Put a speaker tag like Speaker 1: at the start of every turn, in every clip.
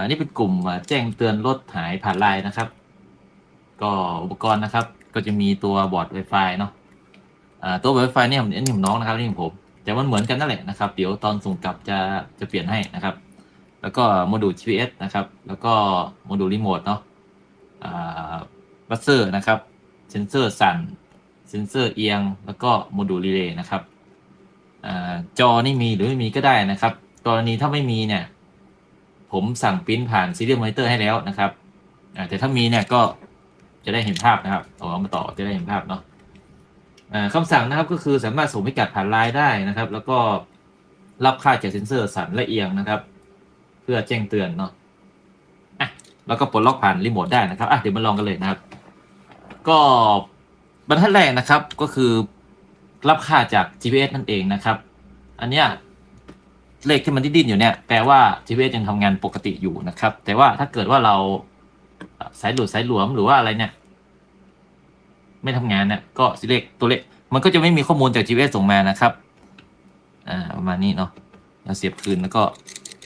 Speaker 1: อันนี้เป็นกลุ่มแจ้งเตือนรถหายผ่านไลน์นะครับ ก็อุปกรณ์นะครับ ก็จะมีตัวบอร์ด Wi-Fi เนาะตัวบอร์ด Wi-Fi เนี่ยผมนนี้ผมน้องนะครับนี่ของผม แต่มันเหมือนกันนั่นแหละนะครับ เดี๋ยวตอนส่งกลับจะจะเปลี่ยนให้นะครับ แล้วก็โมดูล GPS นะครับ แล้วก็โมดูลรีโมทเนาะบัสเซอร์นะครับ เซนเซอร์สั่น เซนเซอร์เอียง แล้วก็โมดูลรีเลย์นะครับอจอนี่มีหรือไม่มีก็ได้นะครับ กรณีถ้าไม่มีเนี่ย ผมสั่งปริ้นผ่านซีเรียลมอนิเตอร์ให้แล้วนะครับแต่ถ้ามีเนี่ยก็จะได้เห็นภาพนะครับเอามาต่อจะได้เห็นภาพเนาะคำสั่งนะครับก็คือสามารถส่งพิกัดผ่านไลน์ได้นะครับ แล้วก็รับค่าจากเซนเซอร์สั่นและเอียงนะครับ เพื่อแจ้งเตือนเนาะอะแล้วก็ปลดล็อกผ่านรีโมทได้นะครับอะเดี๋ยวมาลองกันเลยนะครับ ก็บรรทัดแรกนะครับก็คือรับค่าจาก GPS นั่นเองนะครับ อันเนี้ย เลขที่มันดิ้นอยู่เนี่ยแปลว่า GPS ยังทำงานปกติอยู่นะครับ แต่ว่าถ้าเกิดว่าเราสายหลุดสายหลวมหรือว่าอะไรเนี่ย ไม่ทำงานเนี่ยก็สิเลขตัวเลขมันก็จะไม่มีข้อมูลจาก GPS ส่งมานะครับอ่าประมาณนี้เนาะเราเสียบคืนแล้วก็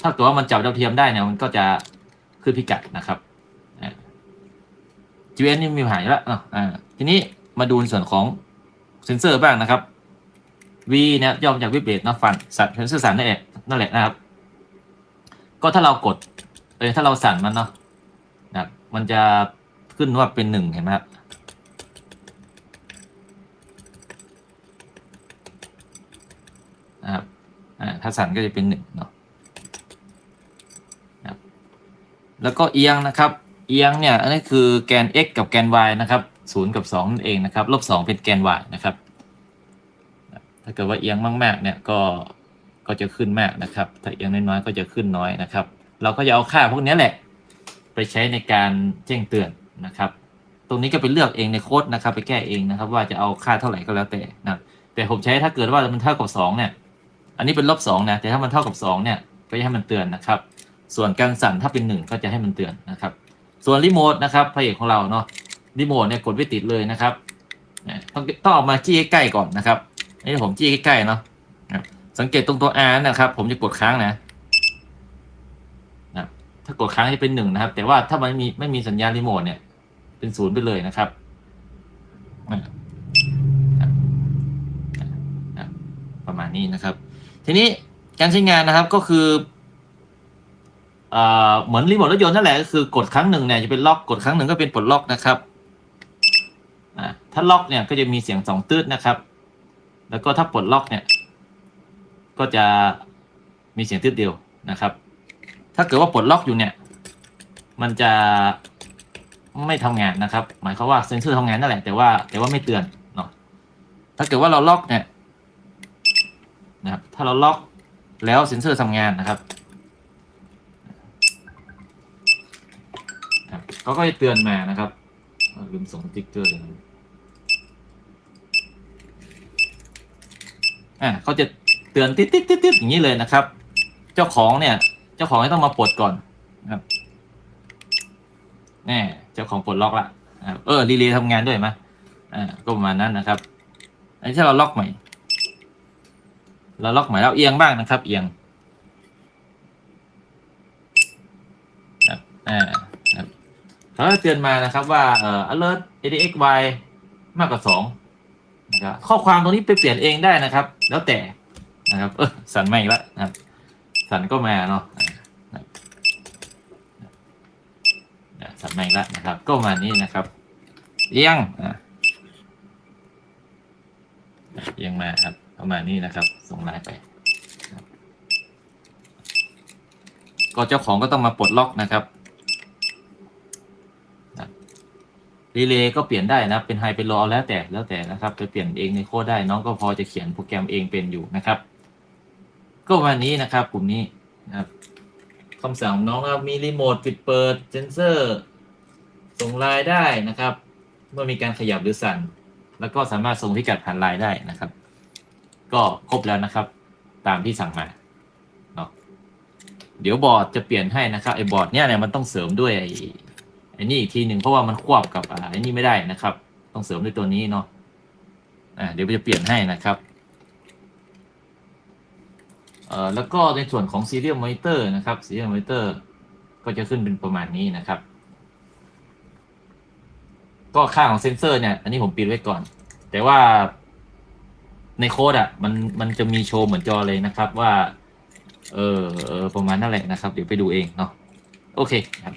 Speaker 1: ถ้าเกิดว่ามันจับดาวเทียมได้เนี่ยมันก็จะขึ้นพิกัดนะครับ GPS นี่มีปัญหาอยู่แล้วเนาะอ่าทีนี้มาดูในส่วนของเซนเซอร์บ้างนะครับ V เนี่ยย่อมาจากวิบเรตนาะฟันสัตว์เซนเซอสั่นนั่นแหละนั่นแหละนะครับ ก็ถ้าเรากดเออถ้าเราสั่นมันเนาะนะครับมันจะขึ้นว่าเป็นหนึ่งเห็นไหมครับนะครับอ่าถ้าสั่นก็จะเป็นหนึ่งเนาะนะครับแล้วก็เอียงนะครับ เอียงเนี่ยอันนี้คือแกน x กับแกน y นะครับศูนย์กับสองนั่นเองนะครับลบสองเป็นแกน y นะครับ ถ้าเกิดว่าเอียงมากๆเนี่ยก็ก็จะขึ้นมากนะครับ ถ้าเอียงน้อยๆก็จะขึ้นน้อยนะครับ เราก็จะเอาค่าพวกนี้แหละ ไปใช้ในการแจ้งเตือนนะครับ ตรงนี้ก็ไปเลือกเองในโค้ดนะครับ ไปแก้เองนะครับ ว่าจะเอาค่าเท่าไหร่ก็แล้วแต่นะแต่ผมใช้ถ้าเกิดว่ามันเท่ากับสองเนี่ยอันนี้เป็นลบสองนะแต่ถ้ามันเท่ากับสองเนี่ยก็จะให้มันเตือนนะครับ ส่วนการสั่นถ้าเป็นหนึ่งก็จะให้มันเตือนนะครับ ส่วนรีโมทนะครับพระเอกของเราเนาะรีโมทเนี่ยกดไว้ติดเลยนะครับต้องต้องเอามาจี้ใกล้ก่อนนะครับ นี่ผมจี้ใกล้ๆเนาะสังเกตตรงตัว R นะครับ ผมจะกดค้างนะถ้ากดค้างจะเป็นหนึ่งนะครับ แต่ว่าถ้ามันไม่มีไม่มีสัญญาณรีโมทเนี่ยเป็นศูนย์ไปเลยนะครับประมาณนี้นะครับ ทีนี้การใช้งานนะครับก็คือเหมือนรีโมทรถยนต์นั่นแหละก็คือกดครั้งหนึ่งเนี่ยจะเป็นล็อกกดครั้งหนึ่งก็เป็นปลดล็อกนะครับถ้าล็อกเนี่ยก็จะมีเสียงสองตืดนะครับ แล้วก็ถ้าปลดล็อกเนี่ย ก็จะมีเสียงตืดเดียวนะครับ ถ้าเกิดว่าปลดล็อกอยู่เนี่ย มันจะไม่ทำงานนะครับ หมายความว่าเซนเซอร์ทำงานนั่นแหละแต่ว่าแต่ว่าไม่เตือนเนาะถ้าเกิดว่าเราล็อกเนี่ยนะครับ ถ้าเราล็อกแล้วเซนเซอร์ทำงานนะครับเขาก็จะเตือนมานะครับลืมส่งติ๊กเกอร์เลยนะ อ่าเขาจะเตือนติ๊ดติ๊ดติ๊ดติ๊ดอย่างนี้เลยนะครับ เจ้าของเนี่ย เจ้าของให้ต้องมาปลดก่อนนะครับแน่เจ้าของปลดล็อกละเออรีเลย์ทำงานด้วยไหมอ่าก็ประมาณนั้นนะครับอันนี้ถ้าเราล็อกใหม่เราล็อกใหม่แล้วเอียงบ้างนะครับ เอียงครับอ่าครับเขาจะเตือนมานะครับว่าเอ่อ alert adxy มากกว่าสอง นะครับข้อความตรงนี้ไปเปลี่ยนเองได้นะครับ แล้วแต่นะครับ เออสันไม่ละนะครับ สันก็มาเนาะสันไม่ละนะครับ ก็มานี้นะครับเอียงเอียงมาครับประมาณนี้นะครับ ส่งไลน์ไป ก็เจ้าของก็ต้องมาปลดล็อกนะครับ รีเลย์ก็เปลี่ยนได้นะ เป็นไฮเป็นโลเอาแล้วแต่แล้วแต่นะครับไปเปลี่ยนเองในโค้ดได้น้องก็พอจะเขียนโปรแกรมเองเป็นอยู่นะครับ ก็วันนี้นะครับกลุ่มนี้นะครับคำสั่งของน้องครับมีรีโมทปิดเปิดเซนเซอร์ส่งไลน์ได้นะครับ เมื่อมีการขยับหรือสั่น แล้วก็สามารถส่งพิกัดผ่านไลน์ได้นะครับ ก็ครบแล้วนะครับ ตามที่สั่งมาเนาะเดี๋ยวบอร์ดจะเปลี่ยนให้นะครับไอ้บอร์ดเนี่ยเนี่ยมันต้องเสริมด้วยไอ้ อ้นี่อีกทีหนึ่งเพราะว่ามันควบกับอ่าไอ้นี่ไม่ได้นะครับ ต้องเสริมด้วยตัวนี้เนาะอ่าเดี๋ยวจะเปลี่ยนให้นะครับเอ่อแล้วก็ในส่วนของ serial monitor นะครับ serial monitor ก็จะขึ้นเป็นประมาณนี้นะครับ ก็ค่าของเซนเซอร์เนี่ย อันนี้ผมปิดไว้ก่อน แต่ว่าในโค้ดอะมันมันจะมีโชว์เหมือนจอเลยนะครับว่า เออเออประมาณนั่นแหละนะครับ เดี๋ยวไปดูเองเนาะโอเคครับ